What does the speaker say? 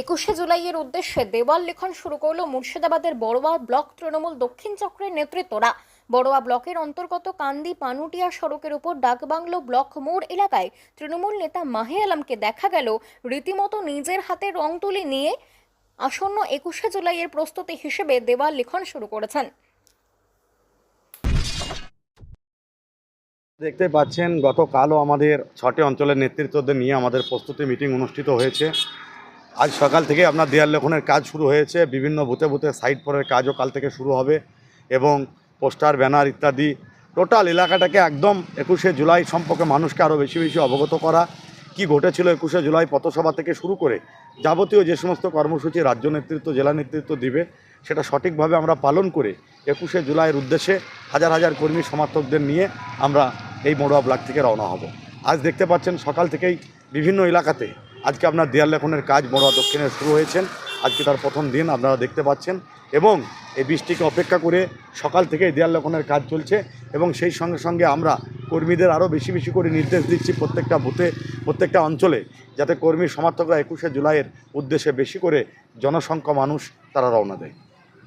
একুশে জুলাইয়ের উদ্দেশ্যে দেওয়াল লেখন শুরু করল মুর্শিদাবাদের বড়োয়া ব্লক তৃণমূল দক্ষিণ চক্রের নেতৃত্বরা। বড়োয়া ব্লকের অন্তর্গত কান্দি পানুটিয়া সড়কের উপর ডাকবাংলো ব্লক মোড় এলাকায় তৃণমূল নেতা মাহে আলমকে দেখা গেল। রীতিমতো নিজের হাতে রং তুলি নিয়ে আসন্ন একুশে জুলাইয়ের প্রস্তুতি হিসেবে দেওয়াল লিখন শুরু করেছেন। দেখতে পাচ্ছেন, গতকালও আমাদের ছটি অঞ্চলের নেতৃত্বদের নিয়ে আমাদের প্রস্তুতি মিটিং অনুষ্ঠিত হয়েছে। আজ সকাল থেকে আপনার দেয়াল লেখনের কাজ শুরু হয়েছে। বিভিন্ন বুথে বুথে সাইড পরের কাজও কাল থেকে শুরু হবে এবং পোস্টার, ব্যানার ইত্যাদি। টোটাল এলাকাটাকে একদম একুশে জুলাই সম্পর্কে মানুষকে আরও বেশি বেশি অবগত করা। কি ঘটেছিল একুশে জুলাই, পথসভা থেকে শুরু করে যাবতীয় যে সমস্ত কর্মসূচি রাজ্য নেতৃত্ব, জেলা নেতৃত্ব দিবে, সেটা সঠিকভাবে আমরা পালন করে একুশে জুলাইয়ের উদ্দেশ্যে হাজার হাজার কর্মী সমর্থকদের নিয়ে আমরা এই মড়ুয়া ব্লক থেকে রওনা হব। আজ দেখতে পাচ্ছেন সকাল থেকেই বিভিন্ন এলাকাতে আজকে আপনার দেয়াল লেখনের কাজ বড়া দক্ষিণে শুরু হয়েছেন। আজকে তার প্রথম দিন, আপনারা দেখতে পাচ্ছেন। এবং এই বৃষ্টিকে অপেক্ষা করে সকাল থেকে দেয়াল লেখনের কাজ চলছে এবং সেই সঙ্গে সঙ্গে আমরা কর্মীদের আরও বেশি বেশি করে নির্দেশ দিচ্ছি প্রত্যেকটা বুথে, প্রত্যেকটা অঞ্চলে, যাতে কর্মী সমর্থকরা একুশে জুলাইয়ের উদ্দেশ্যে বেশি করে জনসংখ্যা মানুষ তারা রওনা দেয়।